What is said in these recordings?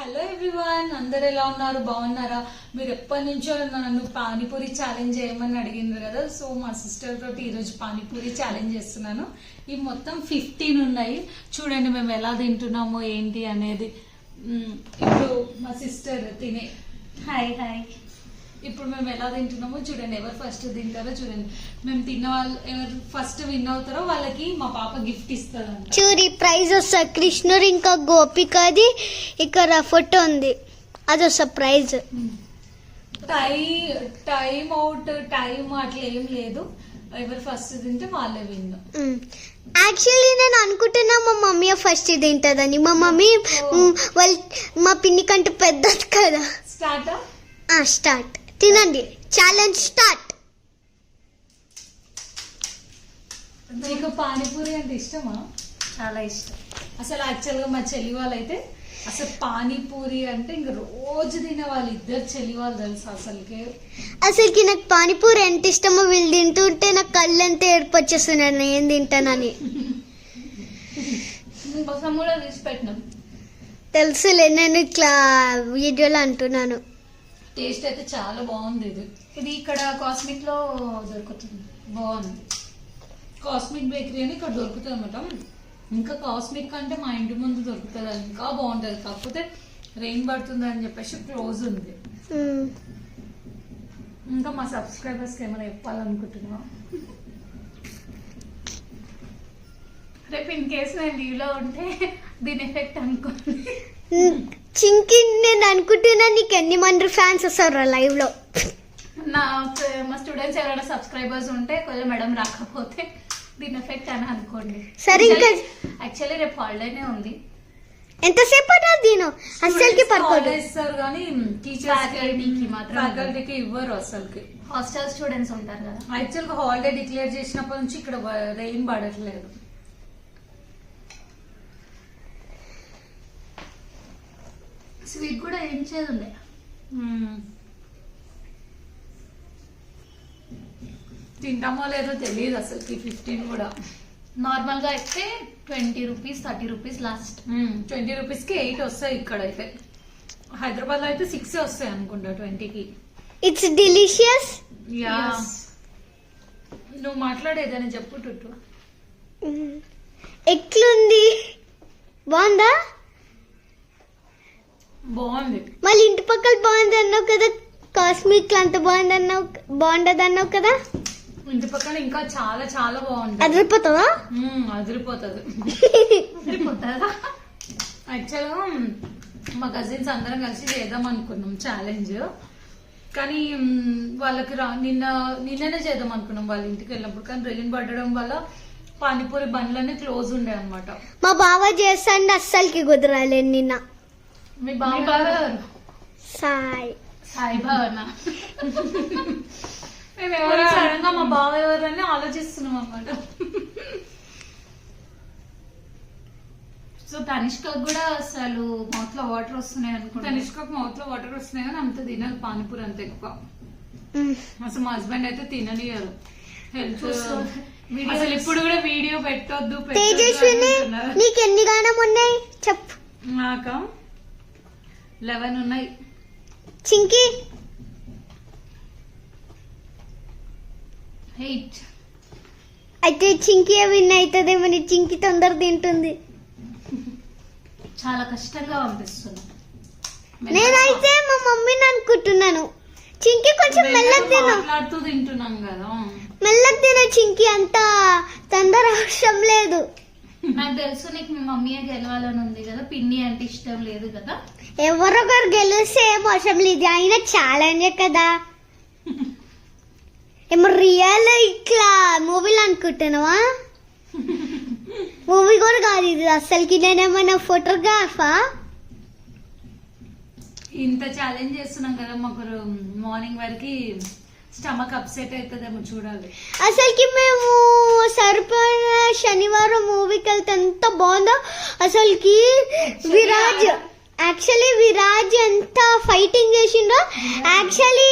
Hello everyone అందరు ఎలా ఉన్నారు? బాగున్నారా? మీరు ఎప్పటి నుంచో నన్ను పానీపూరి ఛాలెంజ్ చేయమని అడిగిండ్రు కదా. సో మా సిస్టర్ తోటి ఈరోజు పానీపూరి ఛాలెంజ్ చేస్తున్నాను. ఇవి మొత్తం ఫిఫ్టీన్ ఉన్నాయి. చూడండి మేము ఎలా తింటున్నాము ఏంటి అనేది. ఇప్పుడు మా సిస్టర్ తినే. హాయ్ హాయ్ ఇప్పుడు మేము ఎలా తింటున్నామో చూడండి ఎవరు ఫస్ట్ తింటారో చూడండి. మేము తిన్న వాళ్ళు ఎవరు ఫస్ట్ విన్ అవుతారో వాళ్ళకి మా పాప గిఫ్ట్ ఇస్తుందంట. చూరి ప్రైజ్ వస్తా కృష్ణుడు ఇంకా గోపికది ఇక్కడ ఫోటో ఉంది. అది వస్తా ప్రైజ్. టై టైం అవుట్ టైం అట్లా ఏం లేదు. ఎవరు ఫస్ట్ తింటే వాళ్ళే విన్ యాక్చువల్లీ నేను అనుకుంటున్నా మా మమ్మీ ఫస్ట్ తింటదని. మా మమ్మీ వాళ్ళ మా పిన్ని కంటే పెద్దది కదా. స్టార్ట్ స్టార్ట్ తినండి. ఛాలెంజ్ స్టార్ట్ నీకు పానీపూరి అంటే ఇష్టమా? చాలా ఇష్టం. అసలు యాక్చువల్గా మా చెల్లి వాళ్ళైతే అసలు పానీపూరి అంటే ఇంక రోజు తినే వాళ్ళు ఇద్దరు చెల్లి వాళ్ళు తెలుసు అసలుకే? అసలుకి నాకు పానీపూరి ఎంత ఇష్టమో వీళ్ళు తింటుంటే నాకు కళ్ళు వచ్చేస్తున్నాను నేను ఏం తింటానని కోసం కూడా తీసి పెట్టినాం? తెలుసులే నేను ఇట్లా వీడియోలో అంటున్నాను. టేస్ట్ అయితే చాలా బాగుంది ఇది. ఇది ఇక్కడ కాస్మిక్లో దొరుకుతుంది. బాగుంది. కాస్మిక్ బేకరీ అని ఇక్కడ దొరుకుతుంది అనమాట ఇంకా కాస్మిక్ అంటే మా ఇంటి ముందు దొరుకుతుంది. ఇంకా బాగుంటుంది. కాకపోతే రెయిన్ పడుతుంది అని చెప్పేసి క్లోజ్ ఉంది. ఇంకా మా సబ్స్క్రైబర్స్కి ఏమైనా చెప్పాలనుకుంటున్నా రేపు ఇన్ కేసు నేను లీవ్లో ఉంటే దీని ఎఫెక్ట్ అనుకోండి. చింకి నేను అనుకుంటున్నా నీకు ఎన్ని మంది ఫ్యాన్స్ వస్తారు లైవ్లో నా మా స్టూడెంట్స్ ఎవరైనా సబ్స్క్రైబర్స్ ఉంటే కొంచెం మేడం రాకపోతే దీని ఎఫెక్ట్ అని అనుకోండి. సరే, ఇంకా- యాక్చువల్లీ రేపు హాలిడేనే ఉంది. ఎంతసేపు అన్నా దీను? అస్సలకి పడుకోదు. ఇస్తారు కానీ టీచర్స్ మాత్రం ఫ్యాకల్టీకి ఇవ్వరు అసలుకి హాస్టల్ స్టూడెంట్స్ ఉంటారు కదా. యాక్చువల్గా హాలిడే డిక్లేర్ చేసినప్పటి నుంచి ఇక్కడ రెయిన్ పడట్లేదు. స్వీట్ కూడా ఏం ఉండే మ్మ్. తింటామో లేదో తెలియదు అసలుకి ఫిఫ్టీన్ కూడా. నార్మల్గా అయితే twenty rupees thirty rupees last. Twenty రూపీస్కి ఎయిట్ వస్తాయి ఇక్కడ అయితే హైదరాబాద్లో అయితే సిక్స్ వస్తాయి అనుకుంటా ట్వంటీకి. It's delicious yeah. నువ్వు మాట్లాడేదని చెప్పు టుట్టు. ఎట్లుంది? బాగుందా? బాగుంది. మళ్ళీ ఇంటి పక్కల బాగుంది అన్నావు కదా కాస్మిక్ అంత బాగుంది అన్నావు బాగుండదు అన్నావు కదా? ఇంటి పక్కన ఇంకా చాలా చాలా బాగుంటుంది. అదిరిపోతుందా. అదిరిపోతుంది? యాక్చువల్గా మా కజిన్స్ అందరం కలిసి చేద్దాం అనుకున్నాం ఛాలెంజ్ కానీ వాళ్ళకి రా నిన్న నిన్ననే చేద్దాం అనుకున్నాం వాళ్ళ ఇంటికి వెళ్ళినప్పుడు. కానీ రెయిన్ పడడం వల్ల పానీపూరి బండ్లన్నీ క్లోజ్ ఉండే అనమాట మా బావ చేస్తాండి అస్సలకి కుదరాలేదు నిన్న. మీ మీ బావ బావ ఎవరు? సాయ్. సాయి భావన. మేము ఎవరు సడన్గా మా బావ ఎవరని ఆలోచిస్తున్నాం అనమాట సో తనిష్క కూడా అసలు మౌత్లో వాటర్ వస్తున్నాయి అనుకుంటా. తనిష్కకు మౌత్లో వాటర్ వస్తున్నాయి కానీ అంత తినదు పానీపూరి అంత ఎక్కువ. అసలు మా హస్బెండ్ అయితే తిననియరు. హెల్త్ అసలు ఇప్పుడు కూడా వీడియో పెట్టొద్దు. నీకు ఎన్ని గానం ఉన్నాయి? చెప్పు. నాక? లెవెన్ ఉన్నాయి. చింకి. ఎయిట్. అయితే చింకి విన్ అవుతుందేమో చింకి తొందర తింటుంది. చాలా కష్టంగా పంపిస్తున్నా నేనైతే మా మమ్మీని అనుకుంటున్నాను. చింకి కొంచెం మెల్లగా తిను. మాట్లాడుతూ తింటున్నాం కదా. మెల్లగా తిను చింకి అంత తొందర అవసరం లేదు. నాకు తెలుసు నీకు మీ మమ్మీయే గెలవాలని ఉంది కదా పిన్ని అంటే ఇష్టం లేదు కదా. ఎవరొకరు గెలిస్తే ఏం అవసరం లేదు అయినా ఛాలెంజ్ కదా. ఏమో రియల్ ఇట్లా మూవీలు అనుకుంటున్నావా? మూవీ కూడా కాదు ఇది అసలుకి నేనేమైనా ఫోటోగ్రాఫా ఇంత ఛాలెంజ్ చేస్తున్నాం కదా మాకు మార్నింగ్ వరకు స్టమక్ అప్సెట్ అవుతుందేమో చూడాలి. అసలుకి మేము సరిపోయిన శనివారం మూవీకి వెళ్తే ఎంత బాగుందో. అసలుకి విరాజ్ యాక్చువల్లీ విరాజ్ ఎంత ఫైటింగ్ చేసిండో. యాక్చువల్లీ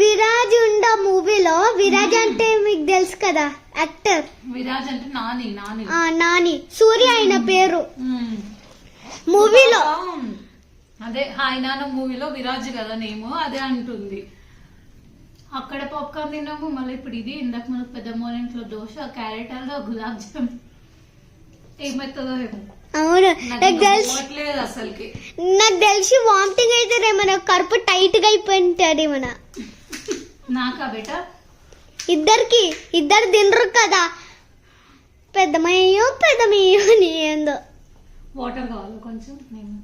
విరాజ్ ఉండ మూవీలో విరాజ్ అంటే మీకు తెలుసు కదా యాక్టర్ విరాజ్ అంటే నాని నాని. నాని సూర్య ఆయన పేరు. మ్మ్. మూవీలో. అదే నాన్న మూవీలో విరాజ్ కదా నేమో అదే అంటుంది. అక్కడ పాప్కార్న్ తిన్నాము మళ్ళీ ఇప్పుడు ఇది ఇందాక మనకు పెద్ద మోనింట్లో దోశ క్యారెట్ హల్వా గులాబ్ జామ్. ఏమవుతుందో ఏమో. అవును నాకు తెలిసి. పోవట్లేదు అసలుకి. నాకు తెలిసి వామిటింగ్ అయితే మన కడుపు టైట్గా అయిపోయింటది మన. నాకా బేట? ఇద్దరికి ఇద్దరు తినరు కదా. పెద్దమయ్యో పెద్దమయ్యో అని ఏందో. వాటర్ కావాలి కొంచెం. నేను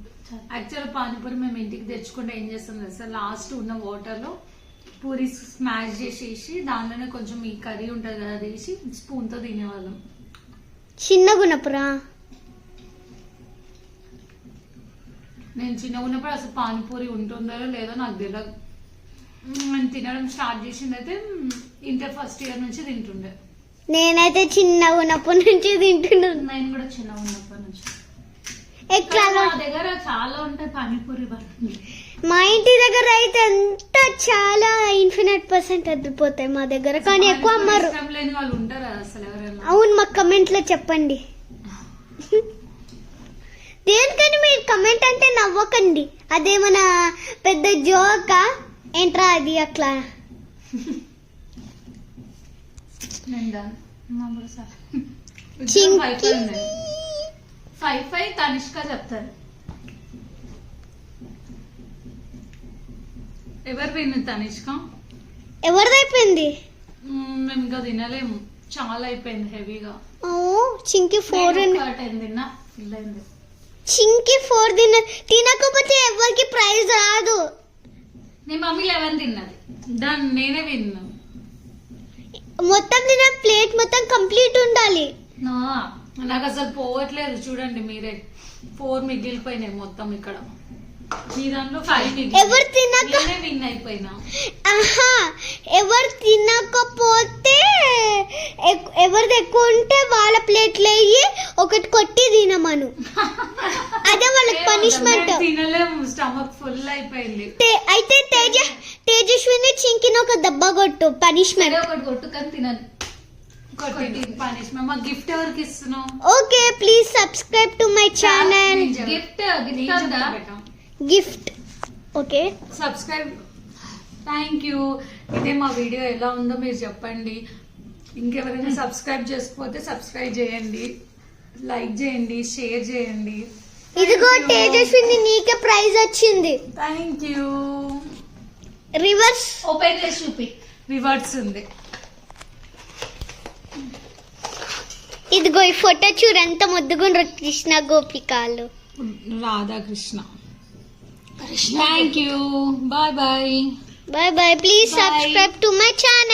యాక్చువల్ పానీపూరి మేము ఇంటికి తెచ్చుకుంటే ఏం చేస్తాం తెలుసా? లాస్ట్ ఉన్న వాటర్ పూరి స్మాష్ చేసేసి దాంట్లోనే కొంచెం ఈ కర్రీ ఉంటుంది కదా అది వేసి స్పూన్తో తినేవాళ్ళం చిన్నగున్నపురా నేను చిన్నగా ఉన్నప్పుడు అసలు పానీపూరి ఉంటుందో లేదో నాకు తెలియదు నేను తినడం స్టార్ట్ చేసింది అయితే ఇంటర్ ఫస్ట్ ఇయర్ నుంచి తింటుండే. నేనైతే చిన్నగా ఉన్నప్పటి నుంచి తింటున్నాను నేను కూడా చిన్నగా ఉన్నప్పటి నుంచి. మా దగ్గర చాలా ఉంటాయి పానీపూరి బండి మా ఇంటి దగ్గర అయితే ఎంత చాలా ఇన్ఫినిట్ పర్సెంట్ వదిలిపోతాయి మా దగ్గర. కానీ ఎక్కువ అమ్మరు. అవును మా కమెంట్లో చెప్పండి. దేనికని మీరు కమెంట్ అంటే నవ్వకండి. అదేమన్నా పెద్ద జోక? ఏంట్రా అది అట్లా. ఫైవ్ ఫైవ్ తనిష్క చెప్తారు. ఎవరు విన్ను తనిష్క? ఎవరిదైపోయింది మ్మ్, మేము ఇంకా తినలేము. చాలా అయిపోయింది హెవీగా. ఓ చింకి ఫోర్ టెన్ తిన్నా ఫుల్ అయింది చింకి ఫోర్ తిన తినకపోతే ఎవరికి ప్రైజ్ రాదు. నీ మమ్మీ లెవెన్ తిన్నది. దాన్ని నేనే విన్నా. మొత్తం తిన ప్లేట్ మొత్తం కంప్లీట్ ఉండాలి. నా నాకు అసలు పోవట్లేదు. చూడండి మీరే. ఫోర్ మిగిలిపోయినాయి మొత్తం ఇక్కడ. మీ దాంట్లో ఫైవ్ ఎవరు తినక నేనే విన్ అయిపోయినా. ఆహా ఎవరు తినకపోతే ఎవరిది ఎక్కువ ఉంటే వాళ్ళ ప్లేట్లు వేయి ఒకటి కొట్టి తినమను. అదే వాళ్ళకి పనిష్మెంట్ తినలేము స్టమక్ ఫుల్ అయిపోయింది. అయితే తేజ తేజస్విని చింకిన ఒక దెబ్బ కొట్టు పనిష్మెంట్ ఒకటి మా గిఫ్ట్ ఎవరికి ఇస్తున్నావు? Okay please subscribe to my channel gift gift. Gift. Okay? Subscribe thank you ఇదే మా వీడియో ఎలా ఉందో మీరు చెప్పండి. ఇంకెవరైనా సబ్స్క్రైబ్ చేసుకోకపోతే సబ్స్క్రైబ్ చేయండి. లైక్ చేయండి షేర్ చేయండి. ఇదిగో తేజస్విని నీకే ప్రైజ్ వచ్చింది. థ్యాంక్ యూ రివర్స్ ఓపెన్ చేసి చూపి. రివర్డ్స్ ఉంది. ఇదిగో ఈ ఫోటో చూడు ఎంత ముద్దుగుండ్రు Krishna గోపికాలు. Radhakrishna. Thank you. Bye bye. Bye bye. Please bye. subscribe to my channel.